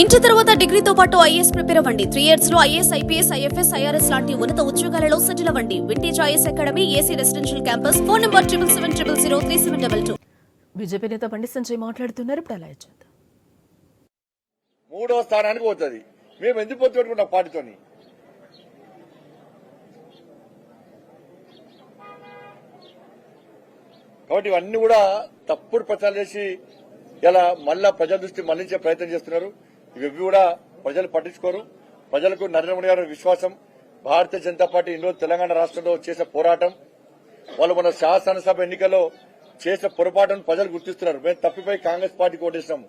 Inter తర్వాత డిగ్రీతో పాటు ఐఏఎస్ ప్రిపేర్ అవ్వండి. త్రీ ఇయర్స్లో ఐఏఎస్ ఐపీఎస్ ఐఎఫ్ఎస్ ఐఆర్ఎస్ లాంటి ఉన్నత ఉద్యోగాలలో సెటిల్ అవ్వండి. Vintage IAS academy AC residential campus. Phone number triple seven triple zero three seven double two BJP నేత బండి సంజయ్ మాట్లాడుతున్నారు. ఇప్పుడు అలా మూడవ స్థానానికి పోతుంది. మేము ఎందుకు పొత్తు పెట్టుకుంటాం పార్టీతోని? కాబట్టి ఇవన్నీ కూడా తప్పుడు ప్రచారం చేసి ఇలా మళ్ళా ప్రజల దృష్టి మళ్ళించే ప్రయత్నం చేస్తున్నారు. ఇవి కూడా ప్రజలు పట్టించుకోరు. ప్రజలకు నరేంద్ర మోడీ గారి విశ్వాసం భారతీయ జనతా పార్టీ ఇన్ని తెలంగాణ రాష్ట్రంలో చేసిన పోరాటం వాళ్ళు మన శాసనసభ ఎన్నికల్లో చేసిన పొరపాటును ప్రజలు గుర్తిస్తున్నారు. మేము తప్పిపోయి కాంగ్రెస్ పార్టీకి ఓటేసినాం.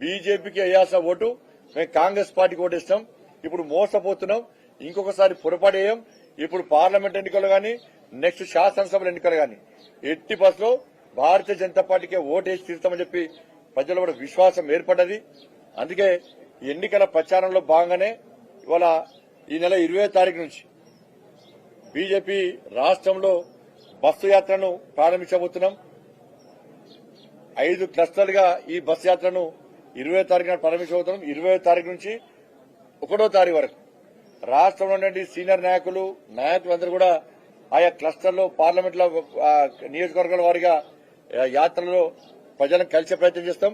బీజేపీకి వేయాల్సిన ఓటు మేము కాంగ్రెస్ పార్టీకి ఓటేసినాం. ఇప్పుడు మోసపోతున్నాం. ఇంకొకసారి పొరపాటు వేయం ఇప్పుడు పార్లమెంట్ ఎన్నికలు గాని నెక్స్ట్ శాసనసభలు ఎన్నికలు గాని ఎట్టి బస్సులో భారతీయ జనతా పార్టీకే ఓటేసి తీరుతామని చెప్పి ప్రజలు కూడా విశ్వాసం ఏర్పడ్డది. అందుకే ఎన్నికల ప్రచారంలో భాగంగానే ఇవాళ ఈ నెల ఇరవై తారీఖు నుంచి బీజేపీ రాష్ట్రంలో బస్సు యాత్రను ప్రారంభించబోతున్నాం. ఐదు క్లస్టర్లుగా ఈ బస్సు యాత్రను ఇరవై తారీఖున ప్రారంభించబోతున్నాం. ఇరవై తారీఖు నుంచి ఒకటో తారీఖు వరకు రాష్ట్రంలో నుండి సీనియర్ నాయకులు నాయకులందరూ కూడా ఆయా క్లస్టర్లో పార్లమెంట్లో నియోజకవర్గాల వారిగా యాత్రలో ప్రజలను కలిసే ప్రయత్నం చేస్తాం.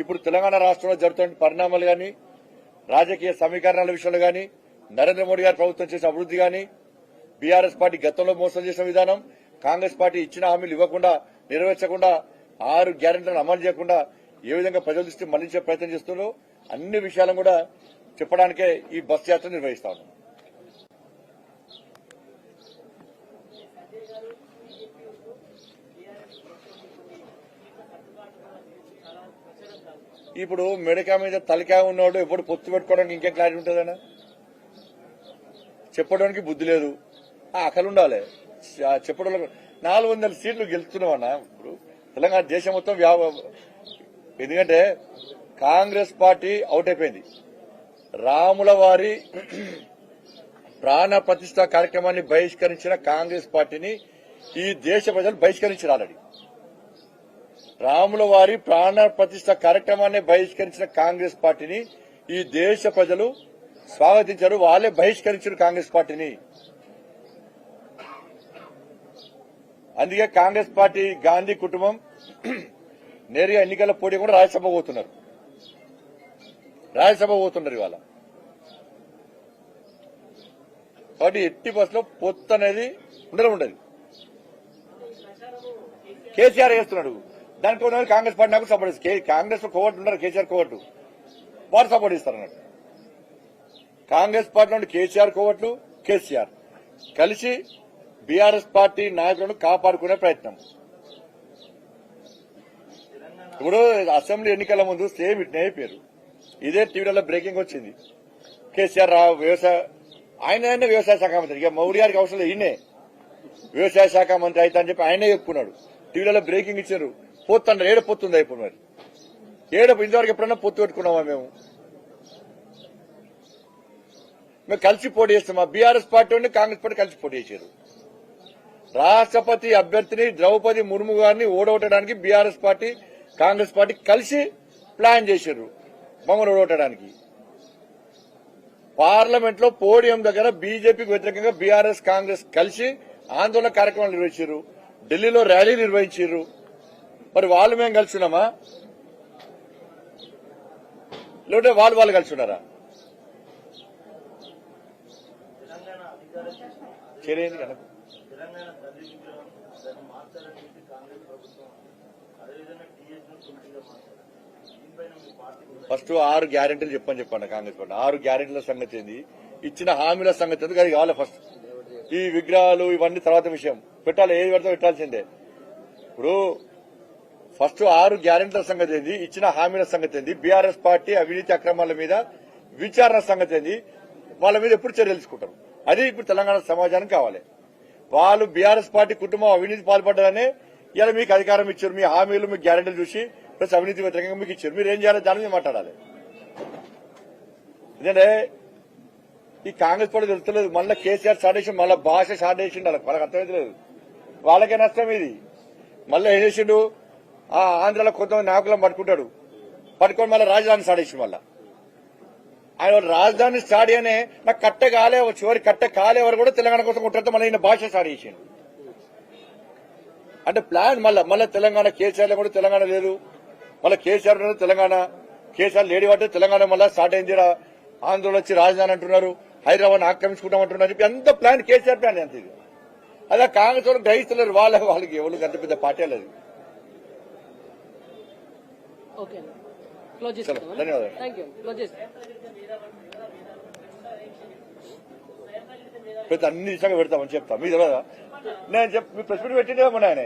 ఇప్పుడు తెలంగాణ రాష్ట్రంలో జరుగుతున్న పరిణామాలు కానీ రాజకీయ సమీకరణాల విషయంలో కానీ నరేంద్ర మోడీ గారి ప్రభుత్వం చేసిన అభివృద్ది కానీ బీఆర్ఎస్ పార్టీ గతంలో మోసం చేసిన విధానం కాంగ్రెస్ పార్టీ ఇచ్చిన హామీలు ఇవ్వకుండా నెరవేర్చకుండా ఆరు గ్యారెంటీలను అమలు చేయకుండా ఏ విధంగా ప్రజల దృష్టి మళ్ళించే ప్రయత్నం చేస్తున్నారో అన్ని విషయాలను కూడా చెప్పడానికే ఈ బస్ యాత్ర నిర్వహిస్తా ఉన్నాం. ఇప్పుడు మెడకా మీద తలకా ఉన్నవాడు ఎప్పుడు పొత్తు పెట్టుకోవడానికి ఇంకేం క్లారిటీ ఉంటుందనా చెప్పడానికి బుద్ధి లేదు. అక్కడ ఉండాలి. చెప్పడం నాలుగు వందల సీట్లు గెలుస్తున్నామన్నా ఇప్పుడు? తెలంగాణ దేశం మొత్తం వ్యా- ఎందుకంటే కాంగ్రెస్ పార్టీ అవుట్ అయిపోయింది. రాముల వారి ప్రాణ ప్రతిష్ట కార్యక్రమాన్ని బహిష్కరించిన కాంగ్రెస్ పార్టీని ఈ దేశ ప్రజలు బహిష్కరించారు ఆల్రెడీ రాముల వారి ప్రాణ ప్రతిష్ట కార్యక్రమాన్ని బహిష్కరించిన కాంగ్రెస్ పార్టీని ఈ దేశ ప్రజలు స్వాగతించారు వాళ్ళే బహిష్కరించారు కాంగ్రెస్ పార్టీని. అందుకే కాంగ్రెస్ పార్టీ గాంధీ కుటుంబం నేరుగా ఎన్నికల పోటీ కూడా రాజ్యసభ పోతున్నారు. రాజ్యసభ పోతున్నారు ఇవాళ. కాబట్టి ఎట్టి బస్సులో పొత్తు అనేది ఉండడం ఉండదు. కేసీఆర్ చేస్తున్నాడు. దానికి కొంతమంది కాంగ్రెస్ పార్టీ నాకు సపోర్ట్ ఇస్తారు కాంగ్రెస్లో కోవట్టు ఉన్నారు కేసీఆర్ కోవట్టు వారు సపోర్ట్ ఇస్తారు అన్నట్టు. కాంగ్రెస్ పార్టీ నుండి కేసీఆర్ కోవట్లు కేసీఆర్. కలిసి బీఆర్ఎస్ పార్టీ నాయకులను కాపాడుకునే ప్రయత్నం. ఇప్పుడు అసెంబ్లీ ఎన్నికల ముందు సేమ్ ఇట్నే అయిపోయారు. ఇదే టీవీలలో బ్రేకింగ్ వచ్చింది. కేసీఆర్ రావు వ్యవసాయ ఆయన వ్యవసాయ శాఖ మంత్రి. ఇక మౌడి గారికి అవసరం లేనే ఈయనే. వ్యవసాయ శాఖ మంత్రి అయితే అని చెప్పి ఆయనే చెప్పుకున్నాడు. టీవీలలో బ్రేకింగ్ ఇచ్చారు. పోతుండ్రు ఏడ పొత్తుంది ఇప్పుడు మరి? ఏడ ఇంతవరకు ఎప్పుడన్నా పొత్తు పెట్టుకున్నామా మేము? మేము కలిసి పోటీ చేస్తాం. బీఆర్ఎస్ పార్టీ ఉండి కాంగ్రెస్ పార్టీ కలిసి పోటీ చేశారు. రాష్ట్రపతి అభ్యర్థిని ద్రౌపది ముర్ము గారిని ఓడగొట్టడానికి బీఆర్ఎస్ పార్టీ కాంగ్రెస్ పార్టీ కలిసి ప్లాన్ చేశారు. మమ్మల్ని ఓడగొట్టడానికి. పార్లమెంట్లో పోడియం దగ్గర బీజేపీకి వ్యతిరేకంగా బీఆర్ఎస్ కాంగ్రెస్ కలిసి ఆందోళన కార్యక్రమాలు నిర్వహించారు. ఢిల్లీలో ర్యాలీ నిర్వహించారు. మరి వాళ్ళు మేము కలిసి ఉన్నామా లేకుంటే వాళ్ళు వాళ్ళు కలిసి ఉన్నారా చేరేది కనుక. ఫస్ట్ ఆరు గ్యారెంటీలు చెప్పని చెప్పండి కాంగ్రెస్ పార్టీ. ఆరు గ్యారెంటీల సంగతి ఏంది? ఇచ్చిన హామీల సంగతి ఎందుకు అది కావాలి ఫస్ట్? ఈ విగ్రహాలు ఇవన్నీ తర్వాత విషయం. పెట్టాలి ఏది పెడతా పెట్టాల్సిందే. ఇప్పుడు ఫస్ట్ ఆరు గ్యారెంటీల సంగతి ఏంది? ఇచ్చిన హామీల సంగతి ఏంది? బీఆర్ఎస్ పార్టీ అవినీతి అక్రమాల మీద విచారణ సంగతి ఏంది? వాళ్ళ మీద ఎప్పుడు చర్యలు తీసుకుంటారు? అది ఇప్పుడు తెలంగాణ సమాజానికి కావాలి. వాళ్ళు బీఆర్ఎస్ పార్టీ కుటుంబం అవినీతి పాల్పడ్డారనే ఇలా మీకు అధికారం ఇచ్చారు మీ హామీలు మీ గ్యారెంటీలు చూసి ప్లస్ అవినీతి వ్యతిరేకంగా మీకు ఇచ్చారు. మీరు ఏం చేయాలి దాని మీద మాట్లాడాలి. ఎందుకంటే ఈ కాంగ్రెస్ పార్టీ తెలుస్తలేదు. మళ్ళీ కేసీఆర్ స్టార్ట్ చేసి మళ్ళీ భాష స్టార్ట్ చేసిండు వాళ్ళకి. అర్థమైతే లేదు వాళ్ళకే నష్టం ఇది. మళ్ళీ ఏం చేసిండు? ఆ ఆంధ్రలో కొంతమంది నాయకులను పట్టుకుంటాడు. పట్టుకొని మళ్ళీ రాజధాని స్టార్ట్ చేసి మళ్ళా. ఆయన రాజధాని స్టార్ట్ అనే నాకు కట్ట కాలే చివరి కట్ట కాలేవారు కూడా తెలంగాణ కోసం కొట్టడంతో మళ్ళీ ఈయన భాష స్టార్ట్ అంటే ప్లాన్ మళ్ళా మళ్ళీ తెలంగాణ కేసీఆర్ కూడా తెలంగాణ లేదు. మళ్ళీ కేసీఆర్ తెలంగాణ కేసీఆర్ లేడీ అంటే తెలంగాణ మళ్ళీ స్టార్ట్ అయింది ఆంధ్రలో వచ్చి రాజధాని అంటున్నారు హైదరాబాద్ ఆక్రమించుకుంటాం అంటున్నారు చెప్పి అంత ప్లాన్ కేసీఆర్ ప్లాన్ అంత ఇది. అదే కాంగ్రెస్ వాళ్ళు గ్రహిస్తున్నారు వాళ్ళ వాళ్ళకి ఎవరికి అంత పెద్ద పార్టీ లేదు ఓకే. క్లోజ్ చేసుకుందాం ధన్యవాదాలు. థ్యాంక్ యూ క్లోజ్ చేస్తాం ప్రతి అన్ని విషయంగా పెడతామని చెప్తా. మీ తెలియదా? నేను చెప్ మీ ప్రెస్ మీట్ పెట్టిండే మొన్న ఆయన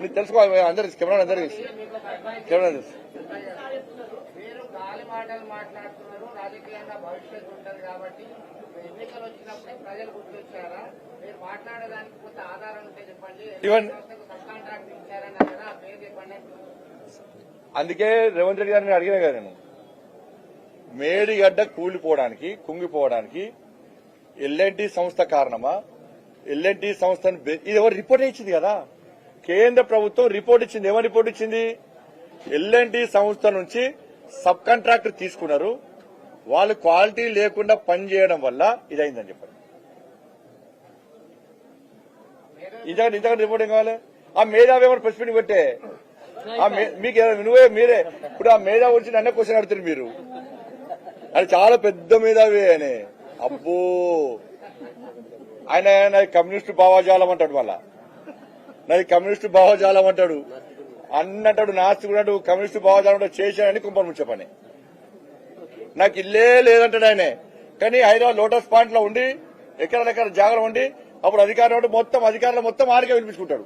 నీకు తెలుసుకో అందరు కెమెరా అందరు తెలుసు కెమెరా తెలుసు మీరు మాటలు మాట్లాడుతున్నారు రాజకీయంగా భవిష్యత్తు ఉంటుంది కాబట్టి ఎన్నికలు వచ్చినప్పుడే ప్రజలు గుర్తొచ్చారా? మీరు మాట్లాడడానికి కొంత ఆధారం ఉంటే చెప్పండి. కాంట్రాక్ట్ కదా పేరు చెప్పండి. అందుకే రేవంత్ రెడ్డి గారిని అడిగిన కదా నేను. మేడిగడ్డ కూలిపోవడానికి కుంగిపోవడానికి ఎల్ఎన్టీ సంస్థ కారణమా? ఎల్ఎన్టీ సంస్థను ఇది ఎవరు రిపోర్ట్ ఇచ్చింది కదా? కేంద్ర ప్రభుత్వం రిపోర్ట్ ఇచ్చింది. ఏమని రిపోర్ట్ ఇచ్చింది? ఎల్ఎన్టీ సంస్థ నుంచి సబ్ కాంట్రాక్టర్ తీసుకున్నారు. వాళ్ళు క్వాలిటీ లేకుండా పనిచేయడం వల్ల ఇదైందని చెప్పారు ఇంతకంటే ఇంతకంటే రిపోర్ట్ ఏం కావాలి? ఆ మేధావి ఏమైనా ప్రెస్ మీటింగ్ పెట్టే? మీకు నువ్వే మీరే. ఇప్పుడు ఆ మేధా గురించి నన్నే క్వశ్చన్ అడుగుతారు మీరు. అది చాలా పెద్ద మేధావి ఆయన. అబ్బో. ఆయన నాది కమ్యూనిస్టు భావజాలం అంటాడు మళ్ళా. నాది కమ్యూనిస్టు భావజాలం అంటాడు. అన్నటాడు నాస్తికుడు అంటాడు కమ్యూనిస్టు భావజాలం చేశాడని చేశానని కుంపలు ముంచే పని. నాకు ఇల్లే లేదంటాడు ఆయనే. కానీ హైదరాబాద్ లోటస్ పాయింట్లో ఉండి ఎక్కడ ఎక్కడ జాగ్రత్త ఉండి అప్పుడు అధికారం ఉంటే మొత్తం అధికారులు మొత్తం ఆరికే వినిపించుకుంటాడు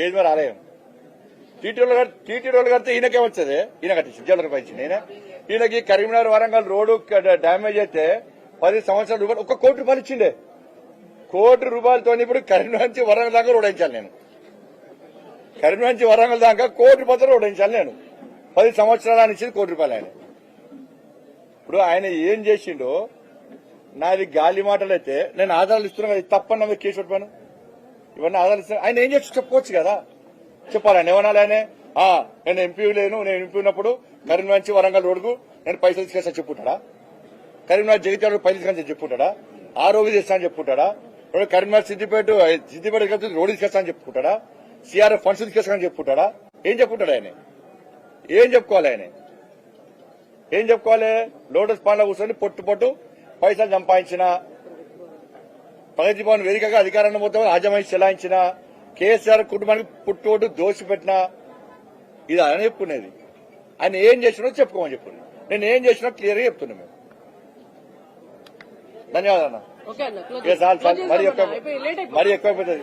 ఏది మరి ఆలయం. టీటీడీ వాళ్ళు టీటీ వాళ్ళు కడితే ఈయనకే వచ్చేది. ఈయన కట్టించింది జల్లర పైచింది ఈయన. ఈయనకి కరీంనగర్ వరంగల్ రోడ్డు డ్యామేజ్ అయితే పది సంవత్సరాల రూపాయలు ఒక కోటి రూపాయలు ఇచ్చిండే. కోటి రూపాయలతో ఇప్పుడు కరీంనగర్ నుంచి వరంగల్ దాకా రోడ్ వేయించాలి నేను. కరీంనగర్ నుంచి వరంగల్ దాకా కోటి రూపాయలు రోడ్ వేయించాలి నేను. పది సంవత్సరాలు ఇచ్చింది కోటి రూపాయలు ఆయన. ఇప్పుడు ఆయన ఏం చేసిండో నాది గాలి మాటలు అయితే నేను ఆధారాలు ఇస్తున్నా కదా ఇది తప్పని నా మీద కేసు పెట్టాను ఇవన్నీ ఆధారాలు ఆయన ఏం చేసి చెప్పుకోవచ్చు కదా? చెప్పాలి ఆయన ఏమనాలి ఆయన? నేను ఎంపీ లేను నేను ఎంపీ ఉన్నప్పుడు కరీంనగర్ నుంచి వరంగల్ రోడ్కు నేను పైసలు తీసుకొస్తా చెప్పుకుంటాడా కరీంనగర్ జగిత్యాల పైసలు తీసుకొని చెప్పుంటాడా? ఆరోగ్య చేస్తా అని చెప్పుకుంటాడా కరీంనగర్ సిద్దిపేట సిద్దిపేట కలిసి రోడ్డు తీసుకొస్తా అని చెప్పుకుంటాడా సిఆర్ఎఫ్ ఫండ్స్ తీసుకొస్తా చెప్పుకుంటాడా ఏం చెప్పుకుంటాడు ఆయన? ఏం చెప్పుకోవాలి ఆయన? ఏం చెప్పుకోవాలి? లోటస్ పాండ్లో కూర్చొని పొట్టు పొట్టు పైసలు సంపాదించిన ప్రగతి భవన్ వేదికగా అధికారాన్ని మొత్తం రాజమై చెలాయించిన కేసీఆర్ కుటుంబానికి పుట్టోటు దోషి పెట్టిన ఇది ఆయన చెప్పుకునేది. ఆయన ఏం చేసినో చెప్పుకోమని చెప్పుకున్నాను నేను ఏం చేసినా క్లియర్గా చెప్తున్నా మేము. ధన్యవాదాలు మరి ఎక్కువ మరి ఎక్కువ అయిపోతుంది.